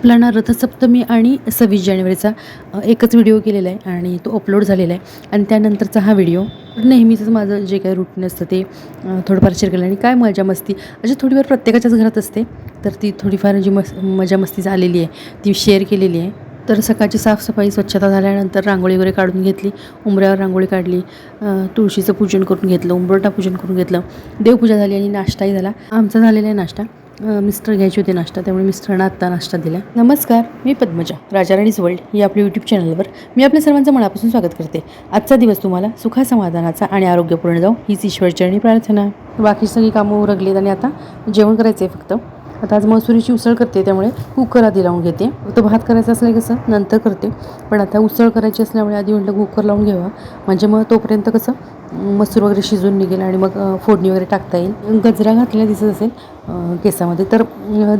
आपला ना रथसप्तमी आणि सव्वीस जानेवारीचा एकच व्हिडिओ केलेला आहे आणि तो अपलोड झालेला आहे. आणि त्यानंतरचा हा व्हिडिओ नेहमीचंच माझं जे काही रुटीन असतं ते थोडंफार शेअर केलं. आणि काय मजा मस्ती अशी थोडीफार प्रत्येकाच्याच घरात असते. तर ती थोडीफार जी मस् मजा मस्ती झालेली आहे ती शेअर केलेली आहे. तर सकाळची साफसफाई स्वच्छता झाल्यानंतर रांगोळी वगैरे काढून घेतली. उंबऱ्यावर रांगोळी काढली. तुळशीचं पूजन करून घेतलं. उंबरटा पूजन करून घेतलं. देवपूजा झाली आणि नाश्ताही झाला. आमचा झालेला आहे नाश्ता. मिस्टर घ्यायचे होते नाश्ता त्यामुळे मिस्टरांना आत्ता नाश्ता दिला. नमस्कार मी पद्मजा राजाराणीज वर्ल्ड ही आपल्या यूट्यूब चॅनलवर मी आपल्या सर्वांचं मनापासून स्वागत करते. आजचा दिवस तुम्हाला सुखासमाधानाचा आणि आरोग्यपूर्ण जाऊ हीच ईश्वरचरणी प्रार्थना. बाकी सगळी कामं उरगलीत आणि आता जेवण करायचं आहे फक्त. आता आज मसुरीची उसळ करते त्यामुळे कुकर आधी लावून घेते. फक्त भात करायचा असला कसं नंतर करते. पण आता उसळ करायची असल्यामुळे आधी म्हटलं कुकर लावून घ्यावा. म्हणजे मग तोपर्यंत कसं मसूर वगैरे शिजून निघेल आणि मग फोडणी वगैरे टाकता येईल. गजरा घातलेला दिसत असेल केसामध्ये. तर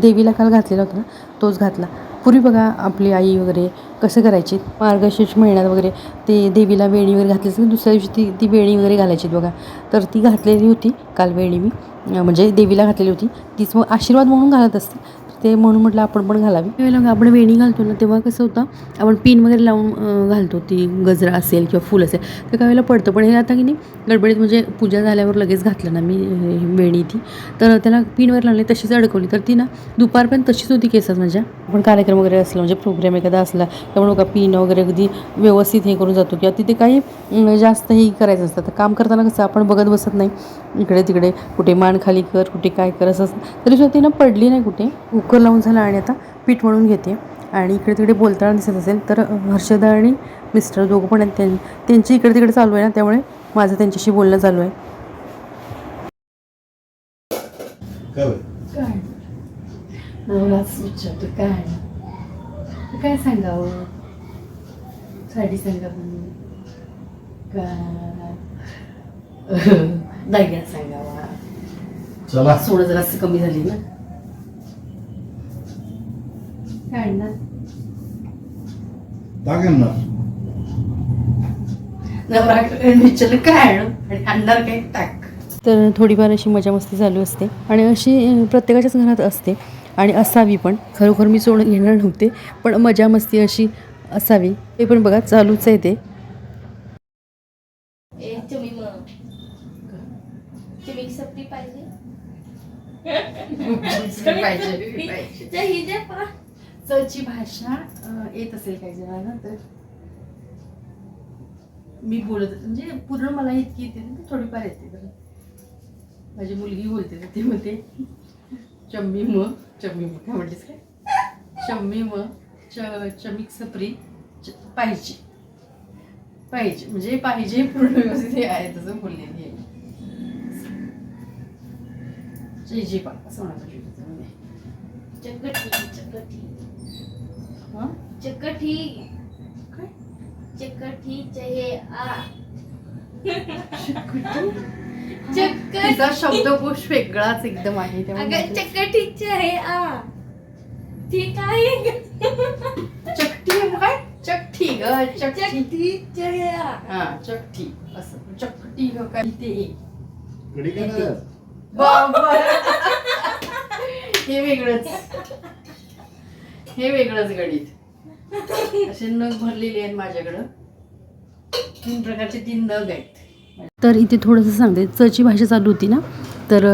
देवीला काल घातलेला होता ना तोच घातला. पूर्वी बघा आपली आई वगैरे कसं करायची? मार्गशीर्ष महिन्यात वगैरे ते देवीला वेणी वगैरे घातली असेल दुसऱ्या दिवशी ती ती वेणी वगैरे घालायची बघा. तर ती घातलेली होती काल वेणी मी. म्हणजे देवीला घातलेली होती. तीच मग आशीर्वाद म्हणून घालत असते. ते म्हणून म्हटलं आपण पण घालावी. त्यावेळेला आपण वेणी घालतो ना तेव्हा कसं होतं आपण पिन वगैरे लावून घालतो ती गजरा असेल किंवा फूल असेल तर काही वेळेला पडतं. पण हे आता की नाही गडबडीत म्हणजे पूजा झाल्यावर लगेच घातलं ना मी वेणी ती. तर त्याला पिन वगैरे लावली तशीच अडकवली. तर ती ना दुपारपर्यंत तशीच होती केसात माझ्या. आपण कार्यक्रम वगैरे असला म्हणजे प्रोग्राम एखादा असला त्यामुळे का पिन वगैरे अगदी व्यवस्थित हे करून जातो किंवा तिथे काही जास्त हे करायचं असतं. तर काम करताना कसं आपण बघत बसत नाही. इकडे तिकडे कुठे मान खाली कर कुठे काय कर असं असतं. तरी सुद्धा ती ना पडली नाही कुठे. कुकर लावून झालं आणि आता पीठ म्हणून घेते. आणि इकडे तिकडे बोलताना दिसत असेल तर हर्षदा आणि मिस्टर दोघं पण आहेत. त्यां त्यांची इकडे तिकडे चालू आहे ना त्यामुळे माझं त्यांच्याशी बोलणं चालू आहे. काय सांगावं? साडी सांगा म्हणून. का? दागिना सांगावा. सोनं जरा कमी झाली ना. काय आणणार नवरा काय आणू आणि आणणार काय टाक तर थोडीफार अशी मजा मस्ती चालू असते. आणि अशी प्रत्येकाच्याच घरात असते. आणि असावी पण. खरोखर मी सोडून घेणार नव्हते. पण मजा मस्ती अशी असावी. ते पण बघा चालूच आहे ते. ए तुम्ही मग. तुम्ही सप्ती पाहिजे? तर भाषा येत असेल काही जणांना तर मी बोलत म्हणजे पूर्ण मला इतकी येते ना थोडीफार येते बरं. माझी मुलगी बोलते तर ती म्हणते चम्मी म चम्मी म. काय म्हणतेस काय? चम्मी म च चमिक सपरी पाहिजे. पाहिजे म्हणजे पाहिजे पूर्ण व्यवस्थित हे आहे तसं बोललेली आहे. जय जय पा असं म्हणा चकटी हं? चकटी. काय? चकटी चहे आ. तिचा शब्दकोश वेगळाच एकदम आहे त्यामुळे अगं चहे आ. ठीक आहे मग काय? चकटी ग चकटी. चकटी चहे आ. हा चकटी. असं. चकटी ग काय ते? काय? बाबा. हे वेगळंच. हे वेगळंच गणित. असे नग भरलेले आहेत माझ्याकडं. तीन प्रकारचे तीन नग आहेत. तर इथे थोडंसं सांगते चची भाषा चालू होती ना तर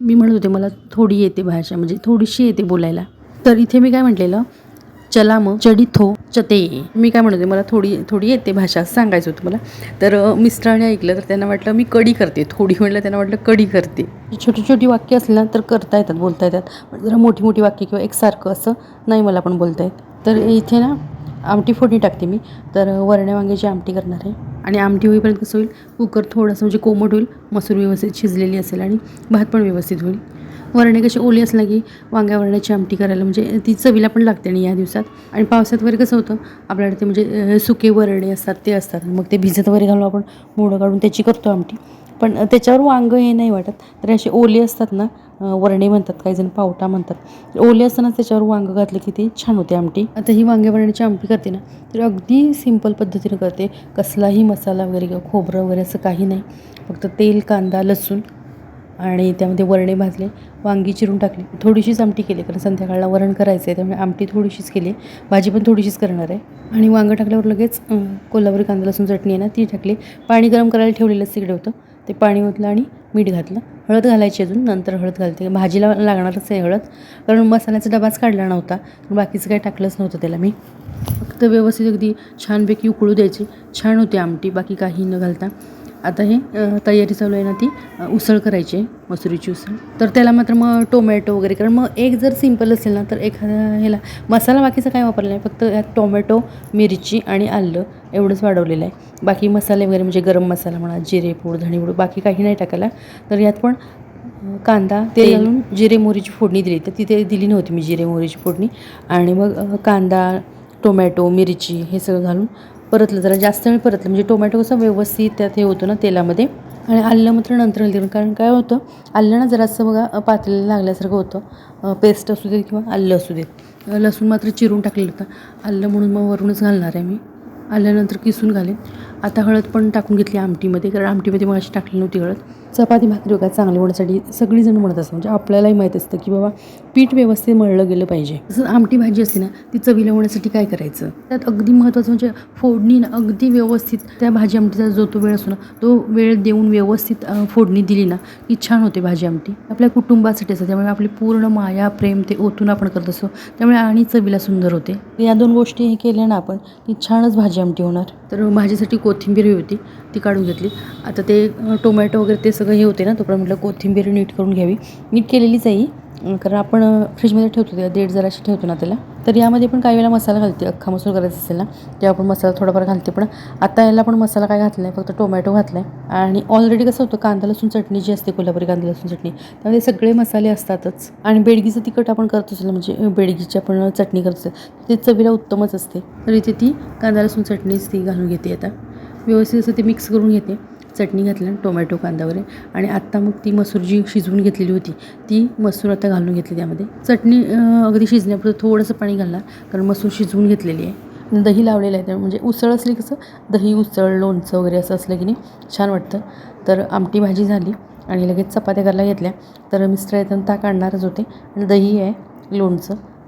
मी म्हणत होते मला थोडी येते भाषा म्हणजे थोडीशी येते बोलायला. तर इथे मी काय म्हटलेलं चला मग. चडी चते. मी काय म्हणत मला थोडी थोडी येते भाषा सांगायचं होतं मला. तर मिस्टरांनी ऐकलं तर त्यांना वाटलं मी कडी करते. थोडी म्हणलं त्यांना वाटलं कडी करते. छोटी छोटी वाक्य असली ना तर करता येतात बोलता येतात. पण जरा मोठी मोठी वाक्य किंवा एकसारखं असं नाही मला पण बोलता येत. तर इथे ना आमटी फोडणी टाकते मी. तर वरण्या वांग्याची आमटी करणार आहे. आणि आमटी होईपर्यंत कसं होईल? कुकर थोडंसं म्हणजे कोमट होईल. मसूर व्यवस्थित शिजलेली असेल आणि भात पण व्यवस्थित होईल. वरणे कशी ओली असला की वांग्या वरण्याची आमटी करायला म्हणजे ती चवीला पण लागते आणि या दिवसात. आणि पावसात वगैरे कसं होतं आपल्याकडे ते म्हणजे सुके वरणे असतात ते असतात. मग ते भिजत वगैरे घालून आपण मोडं काढून त्याची करतो आमटी. पण त्याच्यावर वांगं हे नाही वाटत. तर असे ओले असतात ना वरणे म्हणतात काही जण पावटा म्हणतात. ओले असतानाच त्याच्यावर वांगं घातलं की ते छान होते आमटी. आता ही वांग्या वरण्याची आमटी करते ना तर अगदी सिंपल पद्धतीनं करते. कसलाही मसाला वगैरे किंवा खोबरं वगैरे असं काही नाही. फक्त तेल कांदा लसूण आणि त्यामध्ये वरणे भाजले वांगी चिरून टाकली. थोडीशीच आमटी केली कारण संध्याकाळला वरण करायचं आहे त्यामुळे आमटी थोडीशीच केली. भाजी पण थोडीशीच करणार आहे. आणि वांगं टाकल्यावर लगेच कोल्हापुरी कांदा लसूण चटणी आहे ना ती टाकली. पाणी गरम करायला ठेवलेलंच तिकडे होतं. ते पाणी ओतलं आणि मीठ घातलं. हळद घालायची अजून नंतर हळद घालते. भाजीला लागणारच आहे हळद कारण मसाल्याचा डबाच काढला नव्हता. बाकीचं काही टाकलंच नव्हतं त्याला मी. फक्त व्यवस्थित अगदी छानपैकी उकळू द्यायची. छान होते आमटी बाकी काही न घालता. आता हे तयारी चालू आहे ना ती उसळ करायची आहे मसुरीची उसळ. तर त्याला मात्र मग टोमॅटो वगैरे कारण मग एक जर सिंपल असेल ना तर एखाद्या ह्याला मसाला बाकीचा काय वापरला नाही फक्त यात टोमॅटो मिरची आणि आलं एवढंच वाढवलेलं आहे. बाकी मसाले वगैरे म्हणजे गरम मसाला म्हणा जिरे पूड धणी पूड बाकी काही नाही टाकायला. तर यात पण कांदा तेल घालून जिरे मोहरीची फोडणी दिली. तर तिथे दिली नव्हती मी जिरे मोहरीची फोडणी. आणि मग कांदा टोमॅटो मिरची हे सगळं घालून परतलं जरा जास्त वेळ परतलं. म्हणजे टोमॅटो कसं व्यवस्थित त्यात हे होतं ना तेलामध्ये. आणि आलं मात्र नंतर हलते कारण काय होतं आलं ना जरासं बघा पातळीला लागल्यासारखं होतं. पेस्ट असू दे किंवा आलं असू दे लसूण मात्र चिरून टाकलेलं होतं. आलं म्हणून मग वरूनच घालणार आहे मी. आल्यानंतर किसून घालेन. आता हळद पण टाकून घेतली आमटीमध्ये कारण आमटीमध्ये मग अशी टाकली नव्हती हळद. चपाती भाकरी वगैरे चांगली होण्यासाठी सगळीजण म्हणत असतात. म्हणजे आपल्यालाही माहीत असतं की बाबा पीठ व्यवस्थित मळलं गेलं पाहिजे. जसं आमटी भाजी असते ना ती चवीला होण्यासाठी काय करायचं? त्यात अगदी महत्त्वाचं म्हणजे फोडणी ना अगदी व्यवस्थित त्या भाजी आमटीचा जो तो वेळ असतो ना तो वेळ देऊन व्यवस्थित फोडणी दिली ना की छान होते भाजी आमटी. आपल्या कुटुंबासाठी असतं त्यामुळे आपली पूर्ण माया प्रेम ते ओतून आपण करत असतो. त्यामुळे आणि चवीला सुंदर होते. या दोन गोष्टी हे केल्या ना आपण की छानच भाजी आमटी होणार. तर भाजीसाठी कोथिंबीर ही होती ती काढून घेतली. आता ते टोमॅटो वगैरे ते सगळं हे होते ना तोपर्यंत म्हटलं कोथिंबीर नीट करून घ्यावी. नीट केलेलीच आहे कारण आपण फ्रीजमध्ये ठेवतो त्या देड जराशी ठेवतो ना त्याला. तर यामध्ये पण काही वेळेला मसाला घालते. अख्खा मसूर करायचा असेल ना तेव्हा आपण मसाला थोडाफार घालते. पण आता याला पण मसाला काय घातला आहे फक्त टोमॅटो घातला आहे आणि ऑलरेडी कसं होतं कांदा लसूण चटणी जी असते कोल्हापुरी कांदा लसूण चटणी त्यामध्ये सगळे मसाले असतातच. आणि बेडगीचं तिखट आपण करत असेल म्हणजे बेडगीची आपण चटणी करत असेल ते चवीला उत्तमच असते. तर इथे ती कांदा लसूण चटणीच ती घालून घेते आता. व्यवस्थित असं ते मिक्स करून घेते. चटणी घातल्यानं टोमॅटो कांदा वगैरे. आणि आत्ता मग ती मसूर जी शिजवून घेतलेली होती ती मसूर आता घालून घेतली त्यामध्ये. चटणी अगदी शिजण्यापुरतं थोडंसं पाणी घालणार कारण मसूर शिजवून घेतलेली आहे. दही लावलेलं आहे त्यामुळे म्हणजे उसळ असली कसं दही उसळ लोणचं वगैरे असं असलं की नाही छान वाटतं. तर आमटी भाजी झाली आणि लगेच चपात्या करायला घेतल्या. तर मिस्टर येताना ताक आणणारच होते. आणि दही आहे लोणचं.